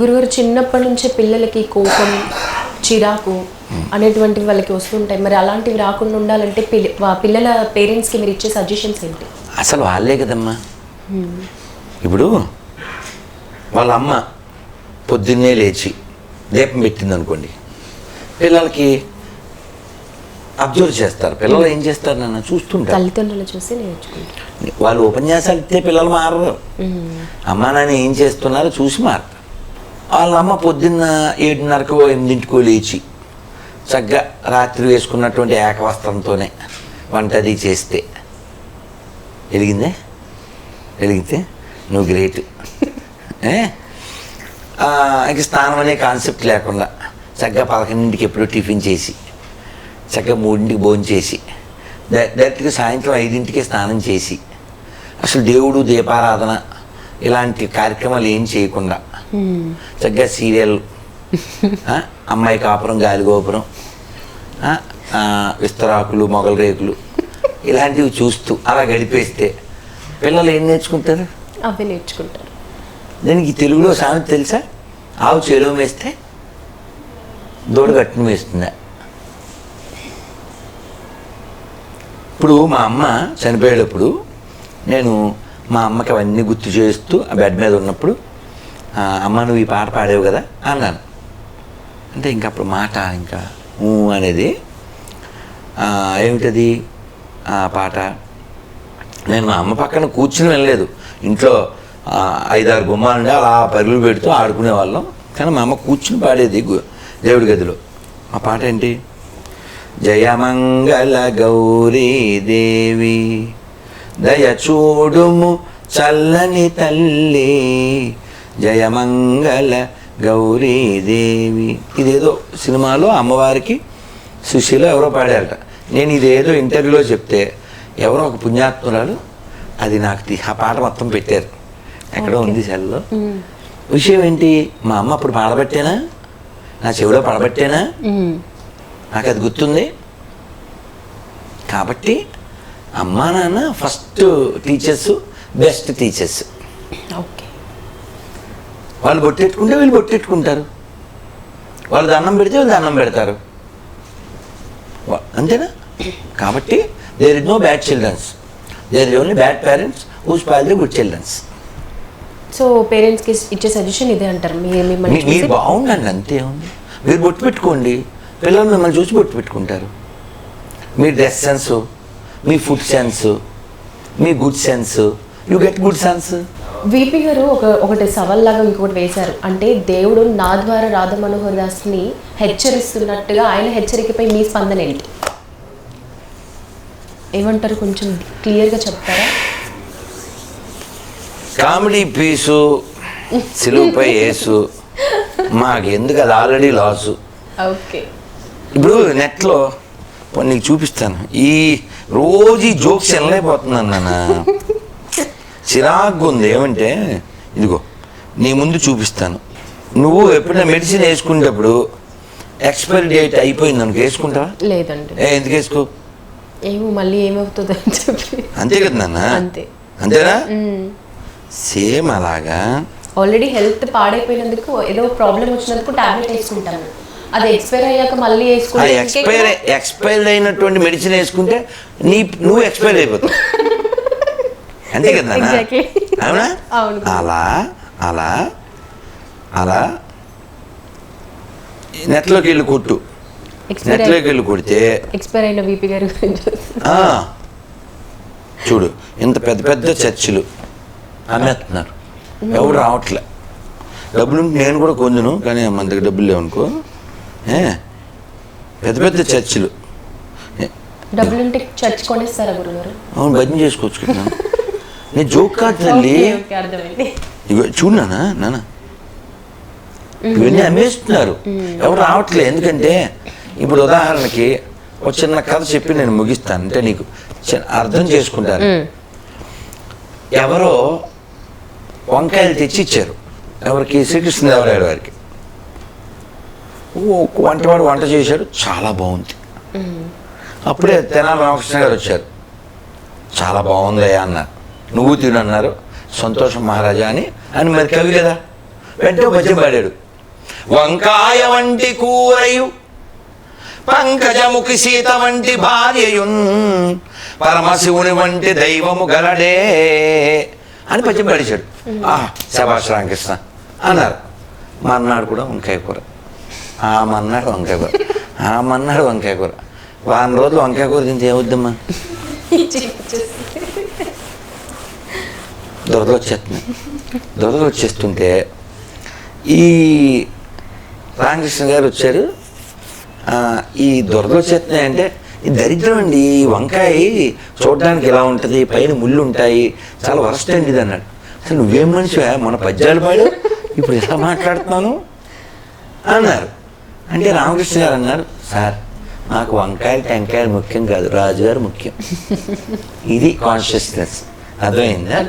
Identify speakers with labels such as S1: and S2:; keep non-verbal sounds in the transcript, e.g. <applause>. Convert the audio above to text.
S1: గురుగారు చిన్నప్పటి నుంచే పిల్లలకి కోపం చిరాకు అనేటువంటివి వాళ్ళకి వస్తుంటాయి. మరి అలాంటివి రాకుండా ఉండాలంటే పిల్లల పేరెంట్స్కి మీరు ఇచ్చే సజెషన్స్ ఏంటి?
S2: అసలు వాళ్ళే కదమ్మా. ఇప్పుడు వాళ్ళ అమ్మ పొద్దున్నే లేచి దీపం పెట్టింది అనుకోండి పిల్లలకి అబ్జర్వ్ చేస్తారు. పిల్లలు ఏం చేస్తారు నన్ను? చూస్తుంటారు.
S1: తల్లిదండ్రులు చూసి నేర్చుకుంటారు.
S2: వాళ్ళు ఉపన్యాసాలు ఇస్తే పిల్లలు మారరు. అమ్మా నాన్న ఏం చేస్తున్నారో చూసి మారతారు. వాళ్ళ అమ్మ పొద్దున్న ఏడున్నరకు ఎనిమిదింటికో లేచి చక్కగా రాత్రి వేసుకున్నటువంటి ఏకవస్త్రంతోనే వంట అది చేస్తే. వెలిగిందే? వెలిగితే? నువ్వు గ్రేట్. ఏ? ఇంక స్నానం అనే కాన్సెప్ట్ లేకుండా చక్కగా పదకొండింటికి ఎప్పుడో టిఫిన్ చేసి చక్కగా మూడింటికి భోజనం చేసి డైరెక్ట్గా సాయంత్రం ఐదింటికి స్నానం చేసి అసలు దేవుడు దీపారాధన ఇలాంటి కార్యక్రమాలు ఏం చేయకుండా చక్కగా సీరియల్. <laughs> అమ్మాయి కాపురం గాలి గోపురం. ఆ, ఆ, విస్తరాకులు మొగల రేకులు ఇలాంటివి చూస్తూ అలా గడిపేస్తే పిల్లలు ఏం నేర్చుకుంటారు?
S1: అవి నేర్చుకుంటారు.
S2: దీనికి తెలుగులో సామెత తెలుసా? ఆవు చెరువు వేస్తే దూడ కట్టును వేస్తుందా ఇప్పుడు మా అమ్మ చనిపోయేటప్పుడు నేను మా అమ్మకి అవన్నీ గుర్తు చేస్తూ ఆ బెడ్ మీద ఉన్నప్పుడు "ఆ, అమ్మ నువ్వు ఈ పాట పాడేవు కదా అన్నాను. అంటే ఇంకా అప్పుడు మాట ఇంకా ఊ అనేది ఏమిటది ఆ పాట? నేను మా అమ్మ పక్కన కూర్చుని వెళ్ళలేదు ఇంట్లో ఆ, ఐదారు గుమ్మాలుండి అలా పరుగులు పెడుతూ ఆడుకునే వాళ్ళం. కానీ మా అమ్మ కూర్చుని పాడేది దేవుడి గదిలో. ఆ పాట ఏంటి? జయమంగళ గౌరీ దేవి దయ చూడుము చల్లని తల్లి జయమంగళ గౌరీ దేవి ఇదేదో సినిమాలో అమ్మవారికి సుశీల ఎవరో పాడారట. నేను ఇదేదో ఇంటర్వ్యూలో చెప్తే ఎవరో ఒక పుణ్యాత్మురాలు అది నాకు ఆ పాట మొత్తం పెట్టారు. ఎక్కడో ఉంది సెల్లో. విషయం ఏంటి? మా అమ్మ అప్పుడు పాడబట్టేనా నా చెవిలో పడబట్టేనా నాకు అది గుర్తుంది. కాబట్టి అమ్మా నాన్న ఫస్ట్ టీచర్స్ బెస్ట్ టీచర్స్. వాళ్ళు బొట్టెట్టుకుంటే వీళ్ళు బొట్టెట్టుకుంటారు వాళ్ళు దండం పెడితే వీళ్ళు దండం పెడతారు. అంతేనా? కాబట్టి there is no bad childrens there is only bad parents who spoil the good childrens
S1: so పేరెంట్స్కి ఇచ్చే సజెషన్ ఇదే అంటారు.
S2: మీరు బాగుండండి అంతే ఉంది మీరు బొట్టు పెట్టుకోండి. పిల్లలు మిమ్మల్ని చూసి బొట్టు పెట్టుకుంటారు. మీ డ్రెస్ సెన్స్ మీ food sense me good sense you get good sense
S1: VP గారు ఒక ఒకటి సవాల్లాగా ఇంకొకటి వేశారు. అంటే దేవుడు నా ద్వారా రాధ మనోహర్ దాస్ని హెచ్చరిస్తున్నట్టుగా ఆయన హెచ్చరికపై మీ స్పందన ఏంటి? ఏమంటారు? కొంచెం క్లియర్గా చెప్తారా?
S2: కామెడీ పీసు సిలువుపై వేసు మాకెందుకు అది ఆల్రెడీ లాసు
S1: ఓకే.
S2: ఇప్పుడు నెట్లో నీకు చూపిస్తాను. ఈ రోజు జోక్స్ వెళ్ళైపోతున్నాను నాన్న. చిరాకు ఉంది. ఏమంటే ఇదిగో నీ ముందు చూపిస్తాను. నువ్వు ఎప్పుడైనా మెడిసిన్ వేసుకునేటప్పుడు ఎక్స్పైరీ డేట్ అయిపోయింది అనుకో వేసుకుంటావా?
S1: లేదండి.
S2: ఏ ఎందుకు వేసుకో?
S1: ఏమో మళ్ళీ ఏమవుతుందో అని చెప్పి.
S2: అంతే కదా నాన్న?
S1: అంతే.
S2: అంతేనా? సేమ్ అలాగా.
S1: ఆల్రెడీ హెల్త్ పాడైపోయినందుకు ఏదో ప్రాబ్లం వచ్చినందుకు టాబ్లెట్ వేసుకుంటాను. అది ఎక్స్పైర్ అయ్యాక మళ్ళీ వేసుకుంటే
S2: ఎక్స్పైర్ ఎక్స్పైర్డ్ అయినటువంటి మెడిసిన్ వేసుకుంటే నీ నువ్వు ఎక్స్పైర్ అయిపోతావు. <laughs> అంతే కదా. అవునా. అలా అలా అలా. నెట్లోకి వెళ్ళి కొట్టు. నెట్లోకి వెళ్ళి కొడితే
S1: ఎక్స్పైర్ అయిన వీపీ గారి
S2: చూడు ఇంత పెద్ద పెద్ద చర్చిలు. అమ్మేస్తున్నారు. ఎవరు రావట్లే. డబ్బులు నేను కూడా కొందును కానీ మన దగ్గర డబ్బులు లేవనుకో ఏ? పెద్ద పెద్ద చర్చిలు.
S1: డబ్బులుంటే చర్చ్ కొనేస్తారా గురుగారు
S2: అవును భజన చేసుకోవచ్చు కదా. <laughs> నేను జోక్ కాదు తల్లి ఇగో చూడు నాన్న నాన్న ఇవన్నీ అమ్మేస్తున్నారు ఎవరు రావట్లే ఎందుకంటే ఇప్పుడు ఉదాహరణకి ఒక చిన్న కథ చెప్పి నేను ముగిస్తాను అంటే నీకు అర్థం చేసుకుంటారు ఎవరో వంకాయలు తెచ్చి ఇచ్చారు ఎవరికి శ్రీకృష్ణదేవరాయల వారికి ఓ వంటవాడు వంట చేశాడు చాలా బాగుంది అప్పుడే తెనాలి రామకృష్ణ గారు వచ్చారు చాలా బాగుందయ్యా అన్నారు నువ్వు తిను అన్నారు సంతోషం మహారాజా అని. అని మరి కవి కదా వెంటనే పద్యం పాడాడు. వంకాయ వంటి కూరయు పంకజముఖి సీత వంటి భార్యయున్ పరమశివుని వంటి దైవము గలడే అని పద్యం పాడించాడు ఆ శభాష్ రామకృష్ణ అన్నారు. మర్నాడు కూడా వంకాయ కూర. ఆ మన్నాడు వంకాయ కూర. ఆ మన్నాడు వంకాయ కూర. వారం రోజులు వంకాయ కూర తింటే ఏమవుద్దమ్మా <laughs> దురద వచ్చేస్తున్నాయి దురద వచ్చేస్తుంటే ఈ రామకృష్ణ గారు వచ్చారు. ఈ దురద వచ్చేస్తున్నాయి అంటే ఈ దరిద్రం అండి. ఈ వంకాయ చూడడానికి ఇలా ఉంటుంది? పైన ముళ్ళు ఉంటాయి. చాలా వరస్ట్ అండి ఇది అన్నాడు. అసలు నువ్వేం మనిషివా? మన పద్యాలు పాడు ఇప్పుడు ఎలా మాట్లాడుతున్నాను? అన్నారు. అంటే రామకృష్ణ గారు అన్నారు సార్ నాకు వంకాయలు టెంకాయలు ముఖ్యం కాదు. రాజుగారు ముఖ్యం. ఇది కాన్షియస్నెస్ అర్థమైందా?